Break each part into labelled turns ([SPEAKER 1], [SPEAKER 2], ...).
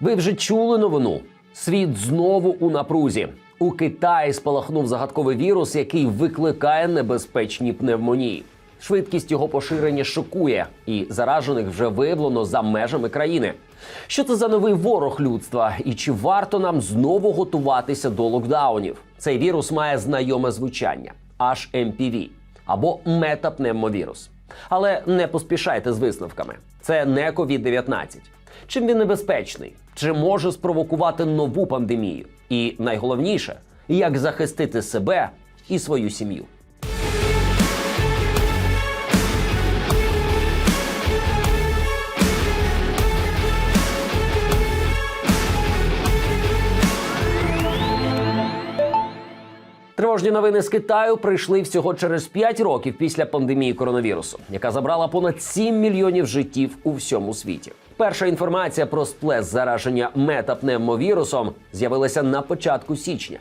[SPEAKER 1] Ви вже чули новину? Світ знову у напрузі. У Китаї спалахнув загадковий вірус, який викликає небезпечні пневмонії. Швидкість його поширення шокує, і заражених вже виявлено за межами країни. Що це за новий ворог людства? І чи варто нам знову готуватися до локдаунів? Цей вірус має знайоме звучання HMPV або метапневмовірус. Але не поспішайте з висновками. Це не COVID-19. Чим він небезпечний? Чи може спровокувати нову пандемію? І найголовніше, як захистити себе і свою сім'ю. Тривожні новини з Китаю прийшли всього через 5 років після пандемії коронавірусу, яка забрала понад 7 мільйонів життів у всьому світі. Перша інформація про сплес зараження метапневмовірусом з'явилася на початку січня.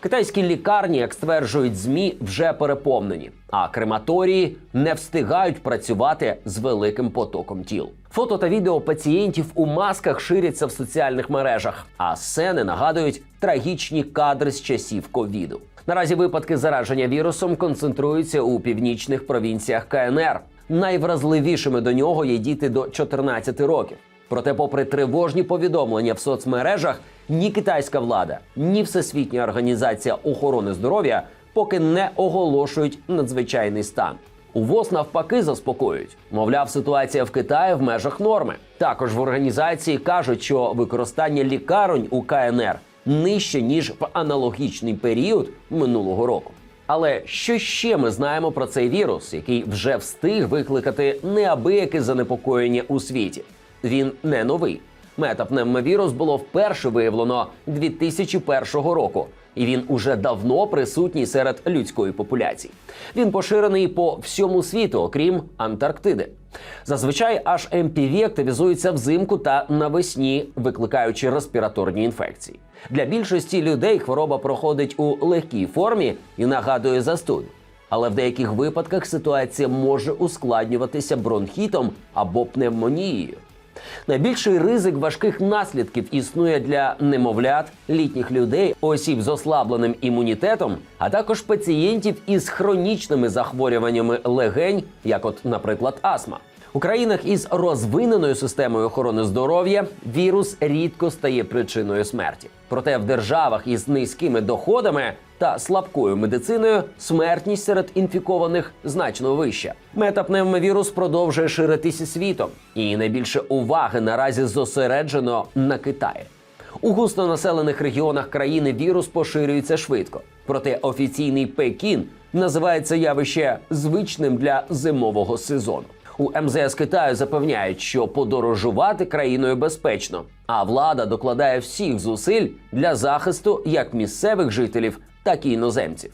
[SPEAKER 1] Китайські лікарні, як стверджують змі, вже переповнені, а крематорії не встигають працювати з великим потоком тіл. Фото та відео пацієнтів у масках ширяться в соціальних мережах, а сцени нагадують трагічні кадри з часів ковіду. Наразі випадки зараження вірусом концентруються у північних провінціях КНР. Найвразливішими до нього є діти до 14 років. Проте, попри тривожні повідомлення в соцмережах, ні китайська влада, ні Всесвітня організація охорони здоров'я поки не оголошують надзвичайний стан. У ВОЗ навпаки заспокоюють. Мовляв, ситуація в Китаї в межах норми. Також в організації кажуть, що використання лікарень у КНР нижче ніж в аналогічний період минулого року. Але що ще ми знаємо про цей вірус, який вже встиг викликати неабияке занепокоєння у світі? Він не новий. Метапневмовірус було вперше виявлено 2001 року, і він уже давно присутній серед людської популяції. Він поширений по всьому світу, окрім Антарктиди. Зазвичай HMPV активізується взимку та навесні, викликаючи респіраторні інфекції. Для більшості людей хвороба проходить у легкій формі і нагадує застуду. Але в деяких випадках ситуація може ускладнюватися бронхітом або пневмонією. Найбільший ризик важких наслідків існує для немовлят, літніх людей, осіб з ослабленим імунітетом, а також пацієнтів із хронічними захворюваннями легень, як, от, наприклад, астма. У країнах із розвиненою системою охорони здоров'я вірус рідко стає причиною смерті. Проте в державах із низькими доходами та слабкою медициною смертність серед інфікованих значно вища. Метапневмовірус продовжує ширитися світом, і найбільше уваги наразі зосереджено на Китаї. У густонаселених регіонах країни вірус поширюється швидко. Проте офіційний Пекін називає це явище звичним для зимового сезону. У МЗС Китаю запевняють, що подорожувати країною безпечно, а влада докладає всіх зусиль для захисту як місцевих жителів, так і іноземців.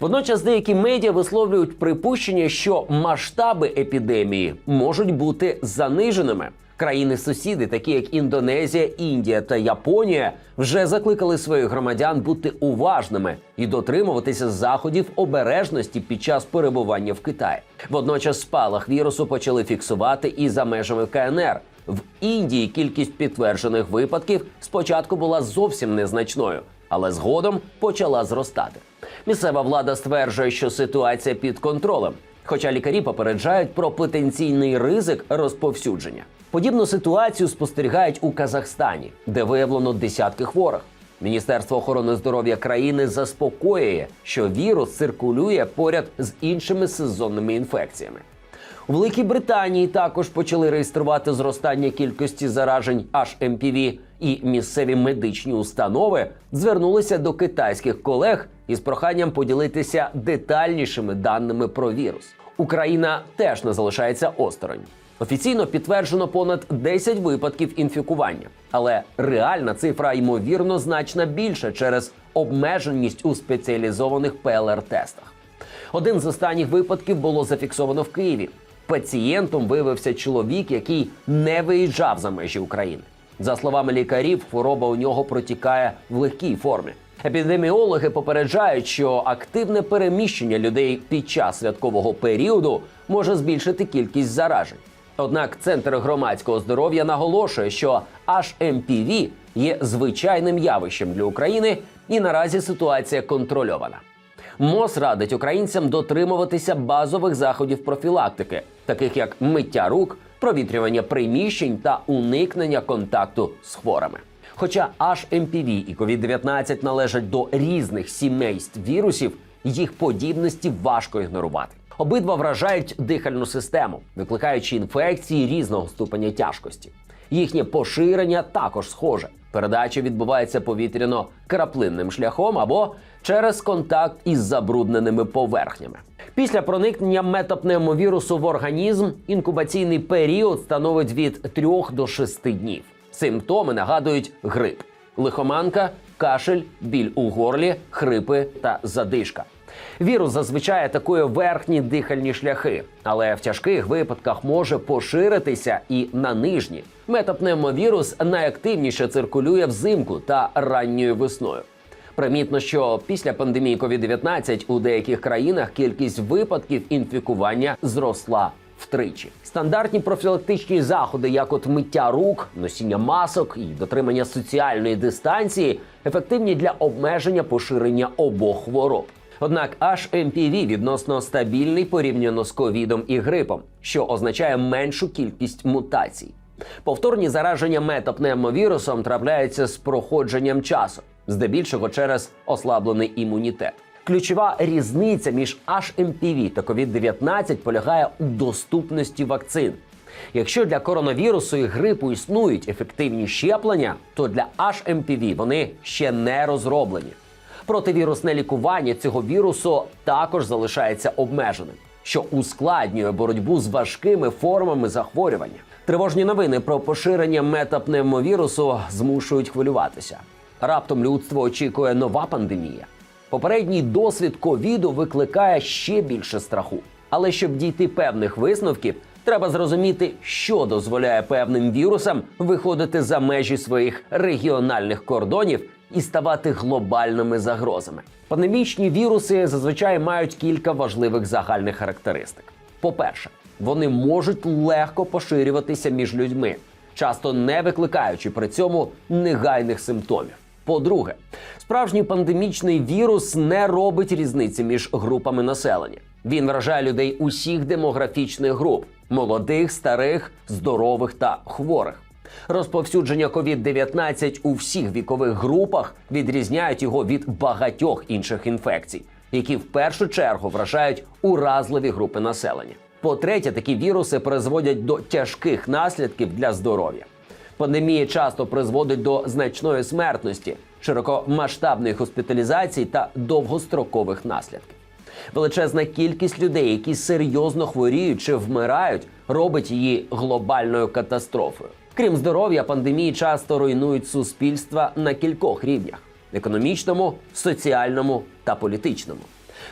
[SPEAKER 1] Водночас деякі медіа висловлюють припущення, що масштаби епідемії можуть бути заниженими. Країни-сусіди, такі як Індонезія, Індія та Японія, вже закликали своїх громадян бути уважними і дотримуватися заходів обережності під час перебування в Китаї. Водночас спалах вірусу почали фіксувати і за межами КНР. В Індії кількість підтверджених випадків спочатку була зовсім незначною, але згодом почала зростати. Місцева влада стверджує, що ситуація під контролем. Хоча лікарі попереджають про потенційний ризик розповсюдження. Подібну ситуацію спостерігають у Казахстані, де виявлено десятки хворих. Міністерство охорони здоров'я країни заспокоює, що вірус циркулює поряд з іншими сезонними інфекціями. У Великій Британії також почали реєструвати зростання кількості заражень HMPV, і місцеві медичні установи звернулися до китайських колег із проханням поділитися детальнішими даними про вірус. Україна теж не залишається осторонь. Офіційно підтверджено понад 10 випадків інфікування, але реальна цифра ймовірно значно більша через обмеженість у спеціалізованих ПЛР-тестах. Один з останніх випадків було зафіксовано в Києві. Пацієнтом виявився чоловік, який не виїжджав за межі України. За словами лікарів, хвороба у нього протікає в легкій формі. Епідеміологи попереджають, що активне переміщення людей під час святкового періоду може збільшити кількість заражень. Однак центр громадського здоров'я наголошує, що HMPV є звичайним явищем для України, і наразі ситуація контрольована. МОЗ радить українцям дотримуватися базових заходів профілактики, таких як миття рук, провітрювання приміщень та уникнення контакту з хворими. Хоча HMPV і COVID-19 належать до різних сімейств вірусів, їх подібності важко ігнорувати. Обидва вражають дихальну систему, викликаючи інфекції різного ступеня тяжкості. Їхнє поширення також схоже. Передача відбувається повітряно-краплинним шляхом або через контакт із забрудненими поверхнями. Після проникнення метапневмовірусу в організм інкубаційний період становить від 3 до 6 днів. Симптоми нагадують грип, лихоманка, кашель, біль у горлі, хрипи та задишка. Вірус зазвичай атакує верхні дихальні шляхи, але в тяжких випадках може поширитися і на нижні. Метапневмовірус найактивніше циркулює взимку та ранньою весною. Примітно, що після пандемії COVID-19 у деяких країнах кількість випадків інфікування зросла втричі. Стандартні профілактичні заходи, як от миття рук, носіння масок і дотримання соціальної дистанції, ефективні для обмеження поширення обох хвороб. Однак HMPV відносно стабільний порівняно з ковідом і грипом, що означає меншу кількість мутацій. Повторні зараження метапневмовірусом трапляються з проходженням часу, здебільшого через ослаблений імунітет. Ключова різниця між HMPV та COVID-19 полягає у доступності вакцин. Якщо для коронавірусу і грипу існують ефективні щеплення, то для HMPV вони ще не розроблені. Противірусне лікування цього вірусу також залишається обмеженим, що ускладнює боротьбу з важкими формами захворювання. Тривожні новини про поширення метапневмовірусу змушують хвилюватися. Раптом людство очікує нова пандемія. Попередній досвід ковіду викликає ще більше страху. Але щоб дійти певних висновків, треба зрозуміти, що дозволяє певним вірусам виходити за межі своїх регіональних кордонів і ставати глобальними загрозами. Пандемічні віруси зазвичай мають кілька важливих загальних характеристик. По-перше, вони можуть легко поширюватися між людьми, часто не викликаючи при цьому негайних симптомів. По-друге, справжній пандемічний вірус не робить різниці між групами населення. Він вражає людей усіх демографічних груп: молодих, старих, здорових та хворих. Розповсюдження COVID-19 у всіх вікових групах відрізняють його від багатьох інших інфекцій, які в першу чергу вражають уразливі групи населення. По-третє, такі віруси призводять до тяжких наслідків для здоров'я. Пандемія часто призводить до значної смертності, широкомасштабної госпіталізації та довгострокових наслідків. Величезна кількість людей, які серйозно хворіють чи вмирають, робить її глобальною катастрофою. Крім здоров'я, пандемії часто руйнують суспільства на кількох рівнях: економічному, соціальному та політичному.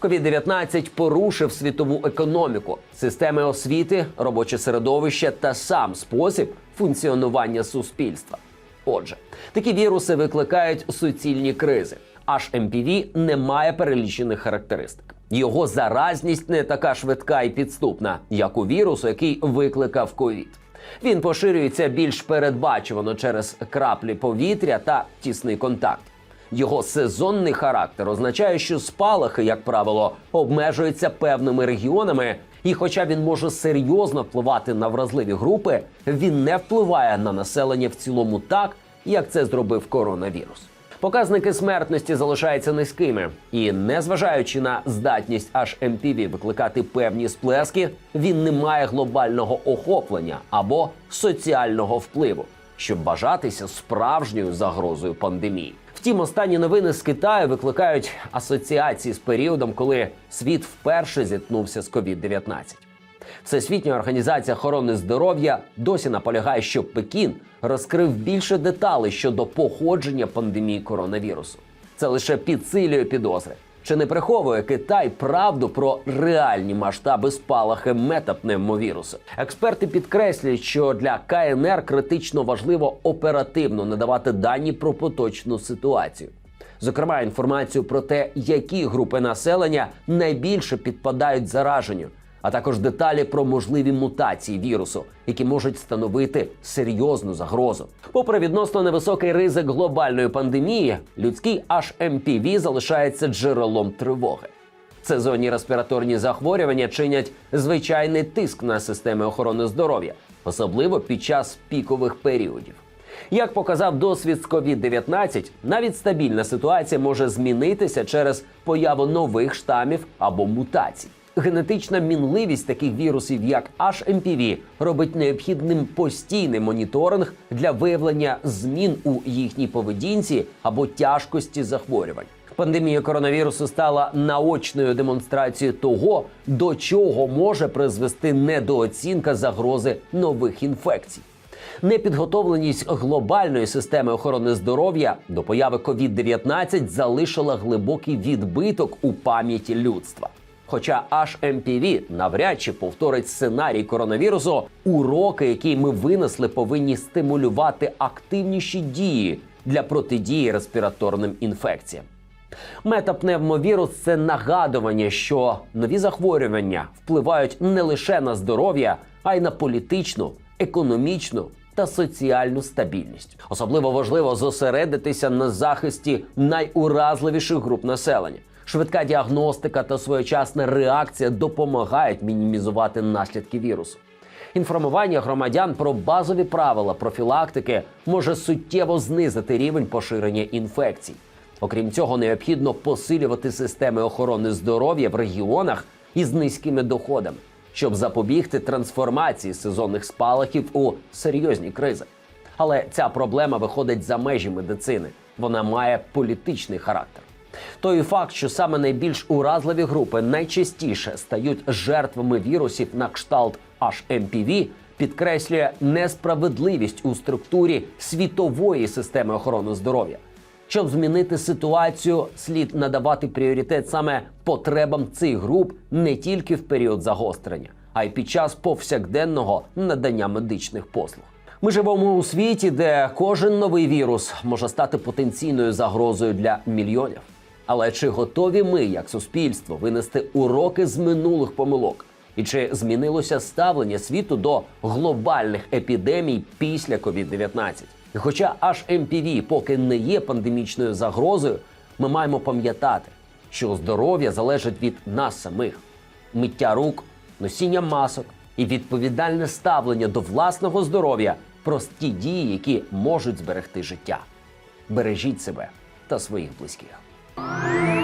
[SPEAKER 1] COVID-19 порушив світову економіку, системи освіти, робоче середовище та сам спосіб функціонування суспільства. Отже, такі віруси викликають суцільні кризи. Аж МПВ не має перелічених характеристик. Його заразність не така швидка і підступна, як у вірусу, який викликав ковід. Він поширюється більш передбачувано через краплі повітря та тісний контакт. Його сезонний характер означає, що спалахи, як правило, обмежуються певними регіонами, і хоча він може серйозно впливати на вразливі групи, він не впливає на населення в цілому так, як це зробив коронавірус. Показники смертності залишаються низькими, і незважаючи на здатність HMPV викликати певні сплески, він не має глобального охоплення або соціального впливу, щоб бажатися справжньою загрозою пандемії. Втім, останні новини з Китаю викликають асоціації з періодом, коли світ вперше зіткнувся з COVID-19. Всесвітня організація охорони здоров'я досі наполягає, що Пекін розкрив більше деталей щодо походження пандемії коронавірусу. Це лише підсилює підозри. Чи не приховує Китай правду про реальні масштаби спалахи метапневмовірусу? Експерти підкреслюють, що для КНР критично важливо оперативно надавати дані про поточну ситуацію. Зокрема, інформацію про те, які групи населення найбільше підпадають зараженню, а також деталі про можливі мутації вірусу, які можуть становити серйозну загрозу. Попри відносно невисокий ризик глобальної пандемії, людський HMPV залишається джерелом тривоги. Сезонні респіраторні захворювання чинять звичайний тиск на системи охорони здоров'я, особливо під час пікових періодів. Як показав досвід з COVID-19, навіть стабільна ситуація може змінитися через появу нових штамів або мутацій. Генетична мінливість таких вірусів, як HMPV, робить необхідним постійний моніторинг для виявлення змін у їхній поведінці або тяжкості захворювань. Пандемія коронавірусу стала наочною демонстрацією того, до чого може призвести недооцінка загрози нових інфекцій. Непідготовленість глобальної системи охорони здоров'я до появи COVID-19 залишила глибокий відбиток у пам'яті людства. Хоча HMPV навряд чи повторить сценарій коронавірусу, уроки, які ми винесли, повинні стимулювати активніші дії для протидії респіраторним інфекціям. Метапневмовірус це нагадування, що нові захворювання впливають не лише на здоров'я, а й на політичну, економічну та соціальну стабільність. Особливо важливо зосередитися на захисті найуразливіших груп населення. Швидка діагностика та своєчасна реакція допомагають мінімізувати наслідки вірусу. Інформування громадян про базові правила профілактики може суттєво знизити рівень поширення інфекцій. Окрім цього, необхідно посилювати системи охорони здоров'я в регіонах із низькими доходами, щоб запобігти трансформації сезонних спалахів у серйозні кризи. Але ця проблема виходить за межі медицини. Вона має політичний характер. Той факт, що саме найбільш уразливі групи найчастіше стають жертвами вірусів на кшталт HMPV, підкреслює несправедливість у структурі світової системи охорони здоров'я. Щоб змінити ситуацію, слід надавати пріоритет саме потребам цих груп не тільки в період загострення, а й під час повсякденного надання медичних послуг. Ми живемо у світі, де кожен новий вірус може стати потенційною загрозою для мільйонів. Але чи готові ми, як суспільство, винести уроки з минулих помилок? І чи змінилося ставлення світу до глобальних епідемій після COVID-19? І хоча HMPV поки не є пандемічною загрозою, ми маємо пам'ятати, що здоров'я залежить від нас самих, миття рук, носіння масок і відповідальне ставлення до власного здоров'я прості дії, які можуть зберегти життя. Бережіть себе та своїх близьких. Thank you.